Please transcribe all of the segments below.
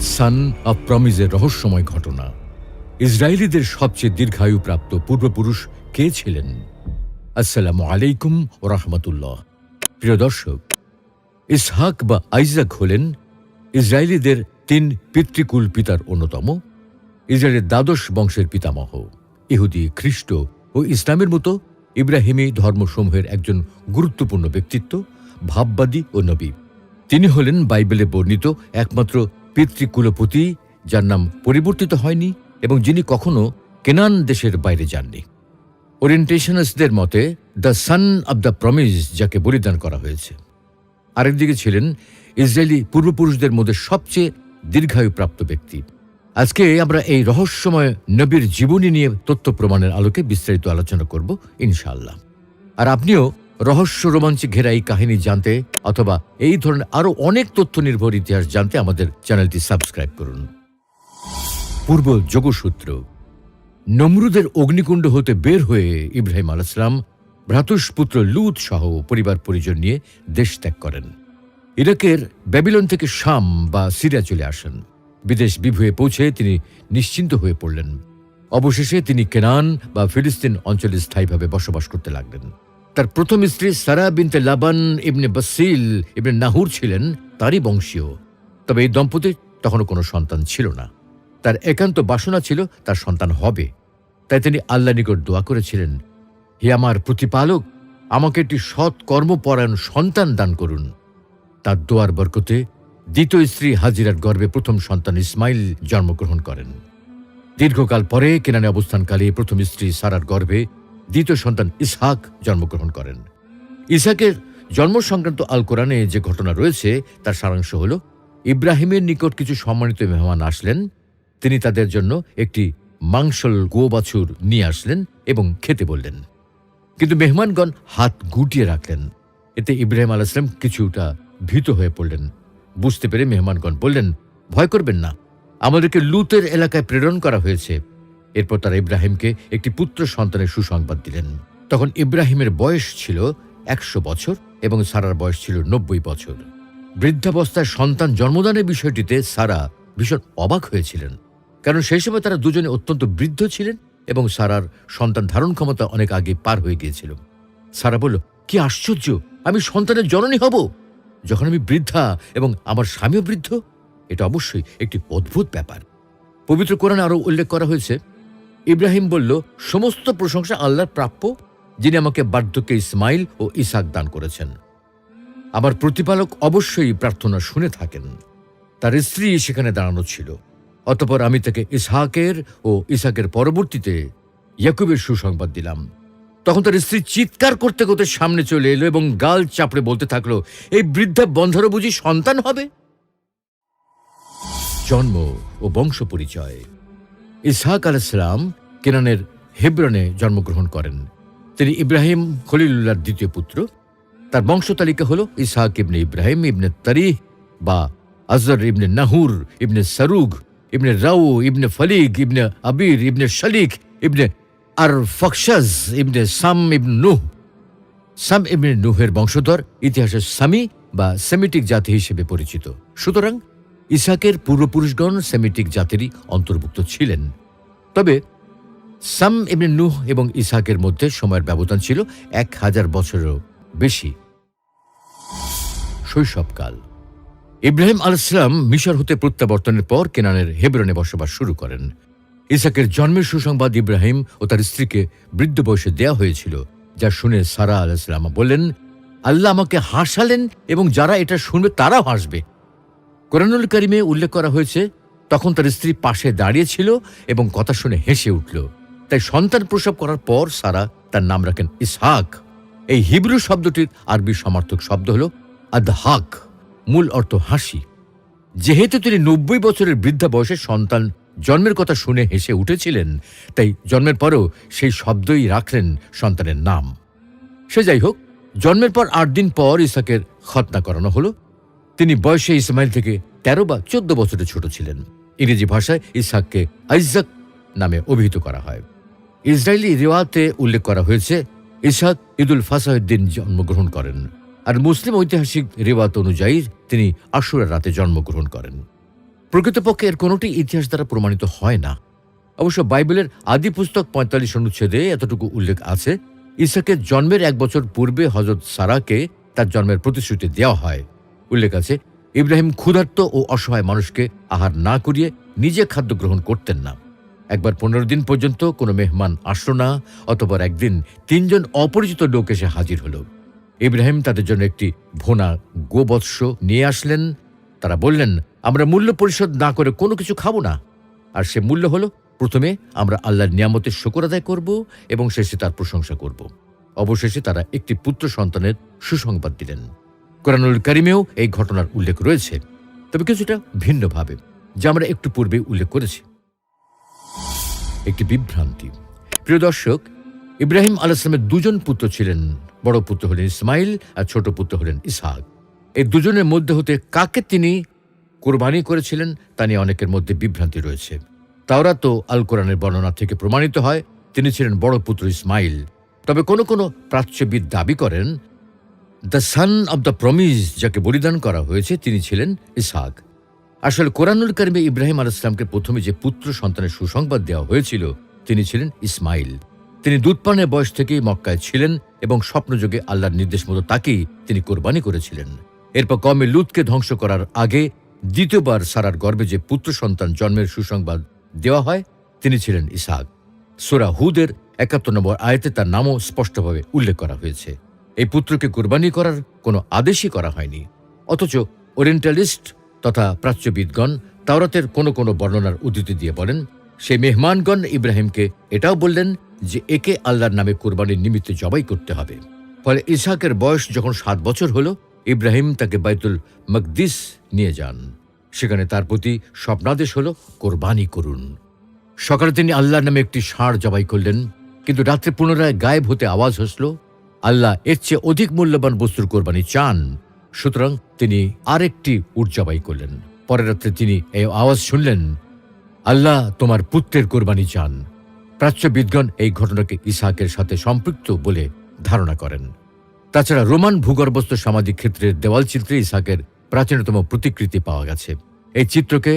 সান of প্রমিজের রহস্যময় ঘটনা। ইসরায়েলিদের সবচেয়ে দীর্ঘায়ুপ্রাপ্ত পূর্বপুরুষ কে ছিলেন? আসসালামু আলাইকুম ও রহমতুল্লাহ। প্রিয় দর্শক, ইসহাক বা আইজাক হলেন ইসরায়েলিদের তিন পিতৃকুল পিতার অন্যতম, ইসরায়েলের দ্বাদশ বংশের পিতামহ, ইহুদি, খ্রিস্ট ও ইসলামের মতো ইব্রাহিমী ধর্মসমূহের একজন গুরুত্বপূর্ণ ব্যক্তিত্ব, ভাববাদী ও নবী। তিনি হলেন বাইবেলে বর্ণিত একমাত্র পিতৃকুলপতি, যার নাম পরিবর্তিত হয়নি এবং যিনি কখনো কেনান দেশের বাইরে যাননি। ওরিয়েন্টেশনাসদের মতে, the son of the promise যাকে বলিদান করা হয়েছে। আরেকদিকে ছিলেন ইসরায়েলি পূর্বপুরুষদের মধ্যে সবচেয়ে দীর্ঘায়ুপ্রাপ্ত ব্যক্তি। আজকে আমরা এই রহস্যময় নবীর জীবনী নিয়ে তথ্য প্রমাণের আলোকে বিস্তারিত আলোচনা করব, ইনশাআল্লাহ। আর আপনিও রহস্য রোমাঞ্চে ঘেরা এই কাহিনী জানতে অথবা এই ধরনের আরও অনেক তথ্য নির্ভর ইতিহাস জানতে আমাদের চ্যানেলটি সাবস্ক্রাইব করুন। পূর্ব যোগসূত্র, নমরুদের অগ্নিকুণ্ড হতে বের হয়ে ইব্রাহিম আলাইসলাম ভ্রাতুষ্পুত্র লুত সহ পরিবার পরিজন নিয়ে দেশ ত্যাগ করেন। ইরাকের ব্যাবিলন থেকে শাম বা সিরিয়া চলে আসেন। বিদেশ বিভুয়ে পৌঁছে তিনি নিশ্চিন্ত হয়ে পড়লেন। অবশেষে তিনি কেনান বা ফিলিস্তিন অঞ্চলে স্থায়ীভাবে বসবাস করতে লাগলেন। তার প্রথম স্ত্রী সারা বিনতে লাবান ইবনে বাসিল ইবনে নাহুর ছিলেন, তারই বংশীয়। তবে এই দম্পতির তখনও কোনো সন্তান ছিল না। তার একান্ত বাসনা ছিল তার সন্তান হবে। তাই তিনি আল্লাহ নিকট দোয়া করেছিলেন, হে আমার প্রতিপালক, আমাকে একটি সৎ কর্মপরায়ণ সন্তান দান করুন। তার দোয়ার বরকতে দ্বিতীয় স্ত্রী হাজিরার গর্ভে প্রথম সন্তান ইসমাইল জন্মগ্রহণ করেন। দীর্ঘকাল পরে কেনানে অবস্থানকালে প্রথম স্ত্রী সারার গর্ভে দ্বিতীয় সন্তান ইসহাক জন্মগ্রহণ করেন। ইসহাকের জন্ম সংক্রান্ত আল কোরআনে যে ঘটনা রয়েছে, তার সারাংশ হল, ইব্রাহিমের নিকট কিছু সম্মানিত মেহমান আসলেন, তিনি তাদের জন্য একটি মাংসল গো বাছুর নিয়ে আসলেন এবং খেতে বললেন। কিন্তু মেহমানগণ হাত গুটিয়ে রাখলেন। এতে ইব্রাহিম আলাইসলাম কিছুটা ভীত হয়ে পড়লেন। বুঝতে পেরে মেহমানগণ বললেন, ভয় করবেন না। আমাদেরকে লুতের এলাকায় প্রেরণ করা হয়েছে। এরপর তারা ইব্রাহিমকে একটি পুত্র সন্তানের সুসংবাদ দিলেন। তখন ইব্রাহিমের বয়স ছিল একশো বছর এবং সারার বয়স ছিল নব্বই বছর। বৃদ্ধাবস্থায় সন্তান জন্মদানের বিষয়টিতে সারা ভীষণ অবাক হয়েছিলেন, কারণ সেই সময় তারা দুজনে অত্যন্ত বৃদ্ধ ছিলেন এবং সারার সন্তান ধারণ ক্ষমতা অনেক আগে পার হয়ে গিয়েছিল। সারা বলল, কি আশ্চর্য! আমি সন্তানের জননী হব। যখন আমি বৃদ্ধা এবং আমার স্বামীও বৃদ্ধ, এটা অবশ্যই একটি অদ্ভুত ব্যাপার। পবিত্র কোরআনে আরও উল্লেখ করা হয়েছে ইব্রাহিম বলল, সমস্ত প্রশংসা আল্লাহর প্রাপ্য, যিনি আমাকে বার্ধক্যে ইসমাইল ও ইসাক দান করেছেন। আমার প্রতিপালক অবশ্যই প্রার্থনা শুনে থাকেন। তার স্ত্রী সেখানে দাঁড়ানো ছিল। অতপর আমি তাকে ইসহাকের ও ইসাকের পরবর্তীতে ইয়াকুবের সুসংবাদ দিলাম। তখন তার স্ত্রী চিৎকার করতে করতে সামনে চলে এলো এবং গাল চাপড়ে বলতে থাকল, এই বৃদ্ধা বন্ধারও বুঝি সন্তান হবে? জন্ম ও বংশ পরিচয়। ইসহাক আলাইসালাম কেনানের হেব্রনে জন্মগ্রহণ করেন। তিনি ইব্রাহিম খলিলুল্লাহর দ্বিতীয় পুত্র। তার বংশ তালিকা হল ইসহাক ইবনে ইব্রাহিম ইবনে তারিহ বা আজর ইবনে নাহুর ইবনে সারুগ ইবনে রাউ ইবনে ফলিক ইবনে আবির ইবনে শালিক ইবনে আর ফকশাজ ইবনে সাম ইবন নুহ। সাম ইবনে নুহের বংশধর ইতিহাসে সামি বা সেমিটিক জাতি হিসেবে পরিচিত। সুতরাং ইসাকের পূর্বপুরুষগণ সেমিটিক জাতিরই অন্তর্ভুক্ত ছিলেন। তবে সাম ইবনে নুহ এবং ইসাকের মধ্যে সময়ের ব্যবধান ছিল এক হাজার বছরেরও বেশি। শৈশবকাল। ইব্রাহিম আলাইসালাম মিশর হতে প্রত্যাবর্তনের পর কেনানের হেবরনে বসবাস শুরু করেন। ইসাকের জন্মের সুসংবাদ ইব্রাহিম ও তার স্ত্রীকে বৃদ্ধ বয়সে দেয়া হয়েছিল, যা শুনে সারা আলাইসালাম বললেন, আল্লাহ আমাকে হাসালেন এবং যারা এটা শুনবে তারাও হাসবে। কোরআনুল করিমে উল্লেখ করা হয়েছে, তখন তার স্ত্রী পাশে দাঁড়িয়েছিল এবং কথা শুনে হেসে উঠল। তাই সন্তান প্রসব করার পর সারা তার নাম রাখেন ইসহাক। এই হিব্রু শব্দটির আরবি সমার্থক শব্দ হল আদহাক, মূল অর্থ হাসি। যেহেতু তিনি নব্বই বছরের বৃদ্ধা বয়সে সন্তান জন্মের কথা শুনে হেসে উঠেছিলেন, তাই জন্মের পরেও সেই শব্দই রাখলেন সন্তানের নাম। সে যাই হোক, জন্মের পর আট দিন পর ইসাকের খতনা করানো হলো তিনি বয়সে ইসমাইল থেকে তেরো বা চোদ্দ বছরের ছোট ছিলেন। ইংরেজি ভাষায় ইসহাককে আইজাক নামে অভিহিত করা হয়। ইসরায়েলি রেওয়াতে উল্লেখ করা হয়েছে, ইসহাক ঈদুল ফাসাহের দিন জন্মগ্রহণ করেন আর মুসলিম ঐতিহাসিক রেওয়াত অনুযায়ী তিনি আশুরার রাতে জন্মগ্রহণ করেন। প্রকৃতপক্ষে এর কোনোটি ইতিহাস দ্বারা প্রমাণিত হয় না। অবশ্য বাইবেলের আদি পুস্তক পঁয়তাল্লিশ অনুচ্ছেদে এতটুকু উল্লেখ আছে ইসাকের জন্মের এক বছর পূর্বে হজরত সারাকে তার জন্মের প্রতিশ্রুতি দেওয়া হয়। উল্লেখ আছে, ইব্রাহিম ক্ষুধার্ত ও অসহায় মানুষকে আহার না করিয়ে নিজে খাদ্য গ্রহণ করতেন না। একবার পনেরো দিন পর্যন্ত কোনো মেহমান আসলো না, অতপর একদিন তিনজন অপরিচিত লোক এসে হাজির হলো। ইব্রাহিম তাদের জন্য একটি ভোনা গোবৎস নিয়ে আসলেন। তারা বললেন, আমরা মূল্য পরিশোধ না করে কোনো কিছু খাব না। আর সে মূল্য হলো, প্রথমে আমরা আল্লাহর নিয়ামতের শকর আদায় করব এবং শেষে তার প্রশংসা করব। অবশেষে তারা একটি পুত্র সন্তানের সুসংবাদ দিলেন। কোরআনুল করিমেও এই ঘটনার উল্লেখ রয়েছে। তবে কিছুটা ভিন্নভাবে, যা আমরা একটু পূর্বে উল্লেখ করেছি। একটি বিভ্রান্তি। প্রিয় দর্শক, ইব্রাহিম আলাইসলামের দুজন পুত্র ছিলেন। বড় পুত্র হলেন ইসমাইল আর ছোট পুত্র হলেন ইসহাক। এই দুজনের মধ্যে হতে কাকে তিনি কোরবানি করেছিলেন, তা নিয়ে অনেকের মধ্যে বিভ্রান্তি রয়েছে। তাওরা তো আল কোরআনের বর্ণনা থেকে প্রমাণিত হয়, তিনি ছিলেন বড় পুত্র ইসমাইল। তবে কোনো কোনো প্রাচ্যবিদ দাবি করেন the son of the promise যাকে বলিদান করা হয়েছে, তিনি ছিলেন ইসহাক। আসলে কোরআনুল কারিমে ইব্রাহিম আলাইসলামকে প্রথমে যে পুত্র সন্তানের সুসংবাদ দেওয়া হয়েছিল, তিনি ছিলেন ইসমাইল। তিনি দুধপানের বয়স থেকেই মক্কায় ছিলেন এবং স্বপ্নযোগে আল্লাহর নির্দেশ মতো তাকেই তিনি কোরবানি করেছিলেন। এরপর কমে লুতকে ধ্বংস করার আগে দ্বিতীয়বার সারার গর্ভে যে পুত্র সন্তান জন্মের সুসংবাদ দেওয়া হয়, তিনি ছিলেন ইসাক সোরা হুদের একাত্তর নম্বর আয়তে তার নামও স্পষ্টভাবে উল্লেখ করা হয়েছে। এই পুত্রকে কোরবানি করার কোনো আদেশই করা হয়নি। অথচ ওরিয়েন্টালিস্ট তথা প্রাচ্যবিদগণ তাওরাতের কোনো কোনো বর্ণনার উদ্ধৃতি দিয়ে বলেন সেই মেহমানগণ ইব্রাহিমকে এটাও বললেন যে একে আল্লাহর নামে কোরবানির নিমিত্তে জবাই করতে হবে। ফলে ইসহাকের বয়স যখন সাত বছর হলো, ইব্রাহিম তাকে বাইতুল মকদিস নিয়ে যান। সেখানে তার প্রতি স্বপ্নাদেশ হল, কোরবানি করুন। সকালে তিনি আল্লাহর নামে একটি ষাঁড় জবাই করলেন, কিন্তু রাত্রে পুনরায় গায়েব হতে আওয়াজ হসল আল্লাহ এর চেয়ে অধিক মূল্যবান বস্তুর কোরবানি চান। সুতরাং তিনি আরেকটি উট জবাই করলেন। পরের রাত্রে তিনি এই আওয়াজ শুনলেন, আল্লাহ তোমার পুত্রের কোরবানি চান। প্রাচ্যবিদগণ এই ঘটনাকে ইসাহাকের সাথে সম্পৃক্ত বলে ধারণা করেন। তাছাড়া রোমান ভূগর্ভস্থ সামাজিক ক্ষেত্রের দেওয়াল চিত্রে ইসাকের প্রাচীনতম প্রতিকৃতি পাওয়া গেছে। এই চিত্রকে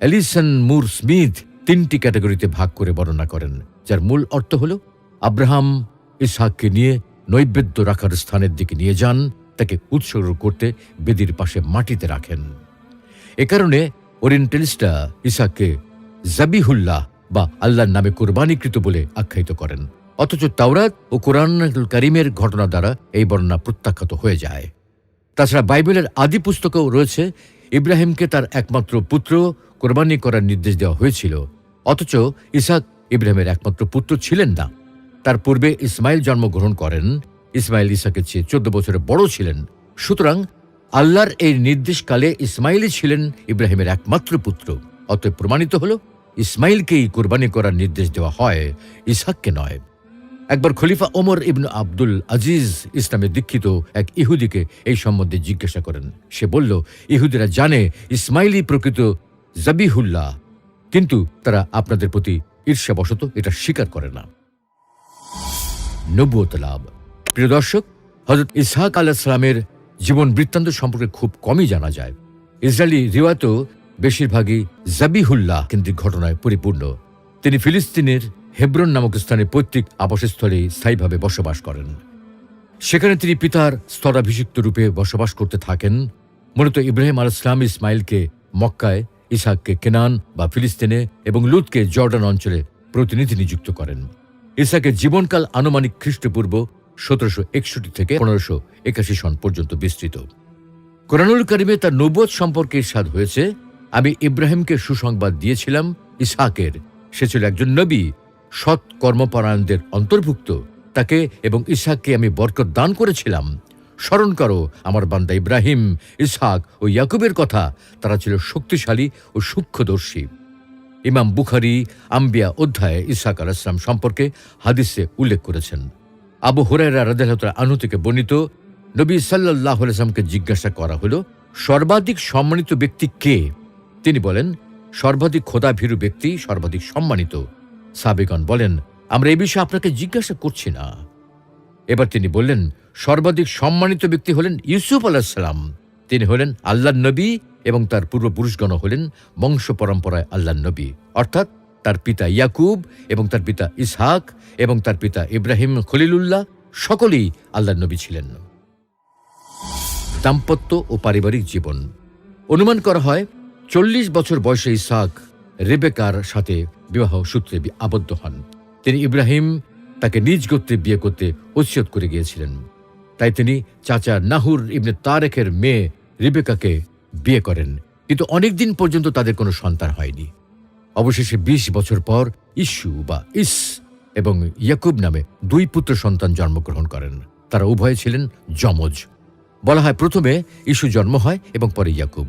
এলিসন মুর স্মিথ তিনটি ক্যাটাগরিতে ভাগ করে বর্ণনা করেন, যার মূল অর্থ হল আব্রাহাম, ইসহাককে নিয়ে নৈবেদ্য রাখার স্থানের দিকে নিয়ে যান, তাকে উৎসর্গ করতে বেদির পাশে মাটিতে রাখেন। এ কারণে ওরিয়েন্টালিস্টরা ইসাককে জাবিহুল্লাহ বা আল্লাহর নামে কোরবানিকৃত বলে আখ্যায়িত করেন। অথচ তাওরাত ও কোরআন করিমের ঘটনা দ্বারা এই বর্ণনা প্রত্যাখ্যাত হয়ে যায়। তাছাড়া বাইবেলের আদি পুস্তকেও রয়েছে, ইব্রাহিমকে তার একমাত্র পুত্র কোরবানি করার নির্দেশ দেওয়া হয়েছিল। অথচ ইসাক ইব্রাহিমের একমাত্র পুত্র ছিলেন না। তার পূর্বে ইসমাইল জন্মগ্রহণ করেন। ইসমাইল ইসাকের চেয়ে চোদ্দ বছরের বড় ছিলেন। সুতরাং আল্লাহর এই নির্দেশকালে ইসমাইলই ছিলেন ইব্রাহিমের একমাত্র পুত্র। অতএব প্রমাণিত হল, ইসমাইলকেই কোরবানি করার নির্দেশ দেওয়া হয়, ইসাককে নয়। একবার খলিফা ওমর ইবনু আব্দুল আজিজ ইসলামে দীক্ষিত এক ইহুদিকে এই সম্বন্ধে জিজ্ঞাসা করেন। সে বলল, ইহুদিরা জানে, ইসমাইলই প্রকৃত জাবিহুল্লাহ। কিন্তু তারা আপনাদের প্রতি ঈর্ষাবশত এটা স্বীকার করে না। নবুয়ত লাভ। প্রিয় দর্শক হজরত ইসহাক আল্লাহ সালামের জীবন বৃত্তান্ত সম্পর্কে খুব কমই জানা যায়। ইসরায়েলি রিওয়ায়ত বেশিরভাগই জাবিহুল্লাহ কেন্দ্রিক ঘটনায় পরিপূর্ণ। তিনি ফিলিস্তিনের হেব্রন নামক স্থানে পৈতৃক আবাসস্থলে স্থায়ীভাবে বসবাস করেন। সেখানে তিনি পিতার স্তরাভিষিক্ত রূপে বসবাস করতে থাকেন। মূলত ইব্রাহিম আল ইসলাম ইসমাইলকে মক্কায় ইসাককে কেনান বা ফিলিস্তিনে এবং লুতকে জর্ডান অঞ্চলে প্রতিনিধি নিযুক্ত করেন। ইসাকের জীবনকাল আনুমানিক খ্রিস্টপূর্ব সতেরোশো একষট্টি থেকে পনেরোশো একাশি সন পর্যন্ত বিস্তৃত। কোরআনুল করিমে তার নবুয়ত সম্পর্কে ইরশাদ হয়েছে, আমি ইব্রাহিমকে সুসংবাদ দিয়েছিলাম, ইসহাকের। সে ছিল একজন নবী, সৎ কর্মপরায়ণদের অন্তর্ভুক্ত। তাকে এবং ইসহাককে আমি বরকত দান করেছিলাম। স্মরণ করো, আমার বান্দা ইব্রাহিম, ইসহাক ও ইয়াকুবের কথা, তারা ছিল শক্তিশালী ও সূক্ষ্মদর্শী। ইমাম বুখারি, আম্বিয়া অধ্যায়ে ইসহাক আল ইসলাম সম্পর্কে হাদিসে উল্লেখ করেছেন। আবু হুরাইরা রাদেহতরা আনু থেকে বর্ণিত, নবী সাল্লাহ আলাইসলামকে জিজ্ঞাসা করা হলো, সর্বাধিক সম্মানিত ব্যক্তি কে? তিনি বলেন, সর্বাধিক খোদাভীরু ব্যক্তি সর্বাধিক সম্মানিত। সাবেগন বলেন, আমরা এই বিষয়ে আপনাকে জিজ্ঞাসা করছি না। এবার তিনি বললেন, সর্বাধিক সম্মানিত ব্যক্তি হলেন ইউসুফ আলাহিসাল্লাম তিনি হলেন আল্লাহ নবী এবং তার পূর্বপুরুষগণ হলেন বংশ পরম্পরায় আল্লাহ নবী। অর্থাৎ তার পিতা ইয়াকুব এবং তার পিতা ইসহাক এবং তার পিতা ইব্রাহিম খলিলুল্লাহ সকলেই আল্লাহ নবী ছিলেন। দাম্পত্য ও পারিবারিক জীবন। অনুমান করা হয়, চল্লিশ বছর বয়সে ইসহাক রেবেকার সাথে বিবাহ সূত্রে আবদ্ধ হন। তিনি ইব্রাহিম তাকে নিজ গোত্রে বিয়ে করতে উৎসিত করে গিয়েছিলেন। তাই তিনি চাচা নাহুর ইবনে তারেকের মেয়ে রিবেকাকে বিয়ে করেন। কিন্তু অনেকদিন পর্যন্ত তাদের কোনো সন্তান হয়নি। অবশেষে ২০ বছর পর ইস্যু বা ইস এবং ইয়াকুব নামে দুই পুত্র সন্তান জন্মগ্রহণ করেন। তারা উভয়ে ছিলেন যমজ। বলা হয় প্রথমে ইস্যু জন্ম হয় এবং পরে ইয়াকুব।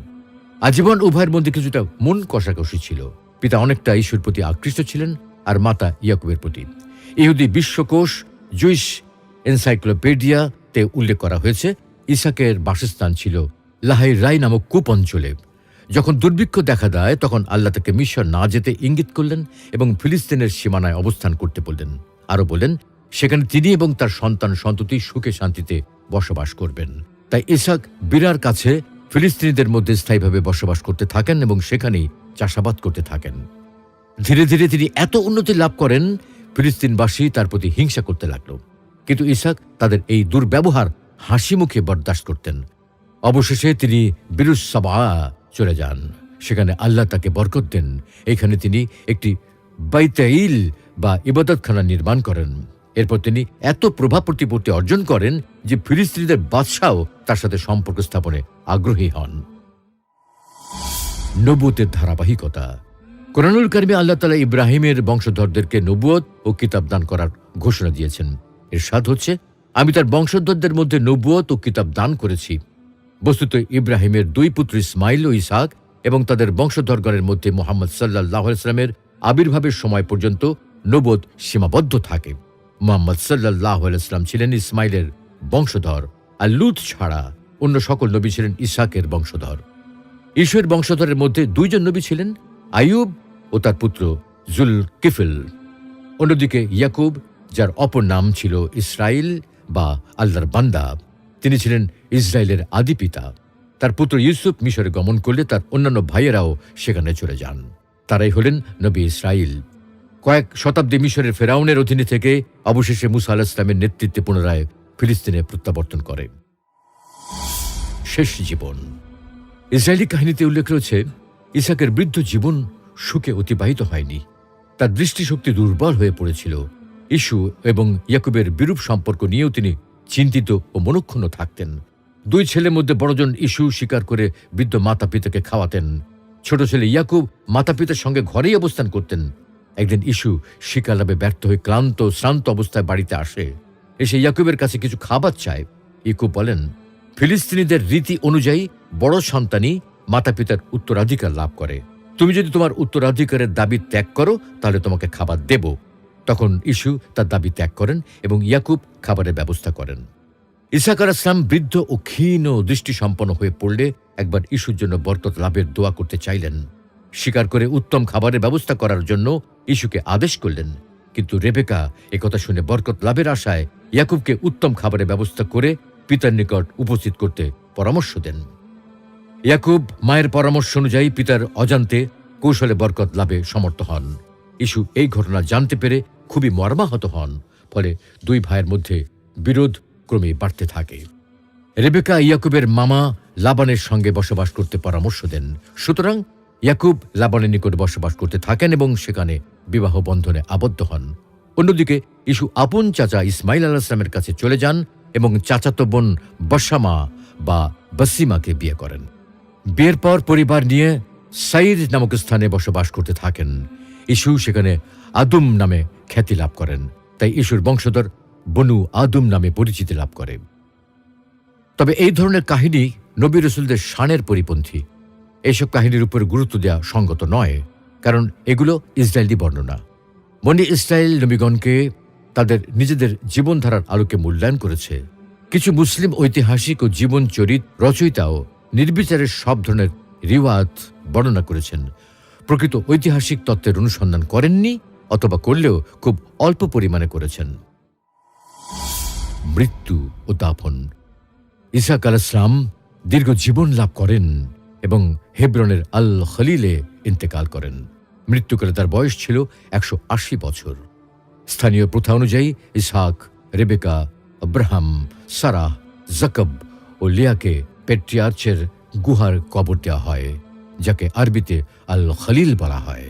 আজীবন উভয়ের মধ্যে কিছুটা মন কষাকষি ছিল। পিতা অনেকটা ইস্যুর প্রতি আকৃষ্ট ছিলেন আর মাতা ইয়াকুবের প্রতি। ইহুদি বিশ্বকোষ জুইশ এনসাইক্লোপিডিয়াতে উল্লেখ করা হয়েছে, ইসাকের বাসস্থান ছিল লাহাই রাই নামক কূপ অঞ্চলে যখন দুর্ভিক্ষ দেখা দেয়, তখন আল্লাহ তাকে মিশর না যেতে ইঙ্গিত করলেন এবং ফিলিস্তিনের সীমানায় অবস্থান করতে বললেন। আরও বলেন, সেখানে তিনি এবং তার সন্তান সন্ততি সুখে শান্তিতে বসবাস করবেন। তাই ইসাক বিরার কাছে ফিলিস্তিনিদের মধ্যে স্থায়ীভাবে বসবাস করতে থাকেন এবং সেখানেই চাষাবাদ করতে থাকেন। ধীরে ধীরে তিনি এত উন্নতি লাভ করেন, ফিলিস্তিনবাসী তার প্রতি হিংসা করতে লাগল। কিন্তু ইসাক তাদের এই দুর্ব্যবহার হাসি মুখে বরদাস্ত করতেন। অবশেষে তিনি বিরুসাবা চলে যান। সেখানে আল্লাহ তাকে বরকত দেন। এখানে তিনি একটি বাইতাইল বা ইবাদতখানা নির্মাণ করেন। এরপর তিনি এত প্রভাব প্রতিপত্তি অর্জন করেন যে ফিলিস্তিনিদের বাদশাও তার সাথে সম্পর্ক স্থাপনে আগ্রহী হন। নবুতের ধারাবাহিকতা। কোরআনুল কারিমে আল্লাহ তালা ইব্রাহিমের বংশধরদেরকে নবুয়ত ও কিতাব দান করার ঘোষণা দিয়েছেন। এর স্বাদ হচ্ছে, আমি তার বংশধরদের মধ্যে নবুয়ত ও কিতাব দান করেছি। বস্তুত ইব্রাহিমের দুই পুত্র ইসমাইল ও ইসাক এবং তাদের বংশধরগণের মধ্যে মোহাম্মদ সাল্লাহ ইসলামের আবির্ভাবের সময় পর্যন্ত নবোধ সীমাবদ্ধ থাকে। মোহাম্মদ সাল্লাহ ইসলাম ছিলেন ইসমাইলের বংশধর আর লুত ছাড়া অন্য সকল নবী ছিলেন ইসাকের বংশধর। ঈশ্বরের বংশধরের মধ্যে দুইজন নবী ছিলেন, আইয়ুব ও তার পুত্র জুল কিফিল অন্যদিকে ইয়াকুব, যার অপর নাম ছিল ইসরায়েল বা আল্লাহর বান্দা, তিনি ছিলেন ইসরায়েলের আদি পিতা। তার পুত্র ইউসুফ মিশরে গমন করলে তার অন্যান্য ভাইয়েরাও সেখানে চলে যান। তারাই হলেন নবী ইসরায়েল কয়েক শতাব্দী মিশরের ফেরাউনের অধীনে থেকে অবশেষে মুসা আলাহ ইসলামের নেতৃত্বে পুনরায় ফিলিস্তিনে প্রত্যাবর্তন করে। শেষ জীবন। ইসরায়েলি কাহিনীতে উল্লেখ রয়েছে, ইসাকের বৃদ্ধ জীবন সুখে অতিবাহিত হয়নি। তার দৃষ্টিশক্তি দুর্বল হয়ে পড়েছিল। ইস্যু এবং ইয়াকুবের বিরূপ সম্পর্ক নিয়েও তিনি চিন্তিত ও মনক্ষুণ্ণ থাকতেন। দুই ছেলের মধ্যে বড়জন ইস্যু স্বীকার করে বৃদ্ধ মাতা পিতাকে খাওয়াতেন। ছোট ছেলে ইয়াকুব মাতা পিতার সঙ্গে ঘরেই অবস্থান করতেন। একদিন ইস্যু শিকার লাভে ব্যর্থ হয়ে ক্লান্ত, শ্রান্ত অবস্থায় বাড়িতে আসে। এসে ইয়াকুবের কাছে কিছু খাবার চায়। ইয়াকুব বলেন, ফিলিস্তিনিদের রীতি অনুযায়ী বড় সন্তানই মাতা পিতার উত্তরাধিকার লাভ করে। তুমি যদি তোমার উত্তরাধিকারের দাবি ত্যাগ করো, তাহলে তোমাকে খাবার দেব। তখন ইস্যু তার দাবি ত্যাগ করেন এবং ইয়াকুব খাবারের ব্যবস্থা করেন। ইসাকার আসলাম বৃদ্ধ ও ক্ষীণ দৃষ্টিসম্পন্ন হয়ে পড়লে একবার ইস্যুর জন্য বরকত লাভের দোয়া করতে চাইলেন। স্বীকার করে উত্তম খাবারের ব্যবস্থা করার জন্য ইস্যুকে আদেশ করলেন। কিন্তু রেবেকা একথা শুনে বরকত লাভের আশায় ইয়াকুবকে উত্তম খাবারের ব্যবস্থা করে পিতার নিকট উপস্থিত করতে পরামর্শ দেন। ইয়াকুব মায়ের পরামর্শ অনুযায়ী পিতার অজান্তে কৌশলে বরকত লাভে সমর্থ হন। ইস্যু এই ঘটনা জানতে পেরে খুবই মর্মাহত হন। ফলে দুই ভাইয়ের মধ্যে বিরোধ ক্রমে বাড়তে থাকে। রেবেকা ইয়াকুবের মামা লাবানের সঙ্গে বসবাস করতে পরামর্শ দেন। সুতরাং ইয়াকুব লাবানের নিকট বসবাস করতে থাকেন এবং সেখানে বিবাহ বন্ধনে আবদ্ধ হন। অন্যদিকে ইস্যু আপন চাচা ইসমাইল আলাহ ইসলামের কাছে চলে যান এবং চাচাতো বোন বসামা বা বসিমাকে বিয়ে করেন। বিয়ের পর পরিবার নিয়ে সাইর নামক স্থানে বসবাস করতে থাকেন। ইস্যু সেখানে আদুম নামে খ্যাতি লাভ করেন। তাই ইস্যুর বংশধর বনু আদম নামে পরিচিতি লাভ করে। তবে এই ধরনের কাহিনী নবী রসুলদের শানের পরিপন্থী। এইসব কাহিনীর উপর গুরুত্ব দেওয়া সঙ্গত নয়, কারণ এগুলো ইসরায়েলি বর্ণনা। বনি ইসরায়েল নবীগণকে তাদের নিজেদের জীবনধারার আলোকে মূল্যায়ন করেছে। কিছু মুসলিম ঐতিহাসিক ও জীবন চরিত রচয়িতাও নির্বিচারে সব ধরনের রিওয়াত বর্ণনা করেছেন। প্রকৃত ঐতিহাসিক তত্ত্বের অনুসন্ধান করেননি অথবা করলেও খুব অল্প পরিমাণে করেছেন। মৃত্যু ও দাফন ইসাক আল ইসলাম দীর্ঘ জীবন লাভ করেন এবং হেব্রনের আল খলিলে ইন্তেকাল করেন। মৃত্যুকালে তার বয়স ছিল একশো আশি বছর। স্থানীয় প্রথা অনুযায়ী Isaac Rebecca, Abraham, Sarah Jacob ও লিয়াকে পেট্রিয়ার্চের গুহার কবর দেওয়া হয়, যাকে আরবিতে আল খলিল বলা হয়।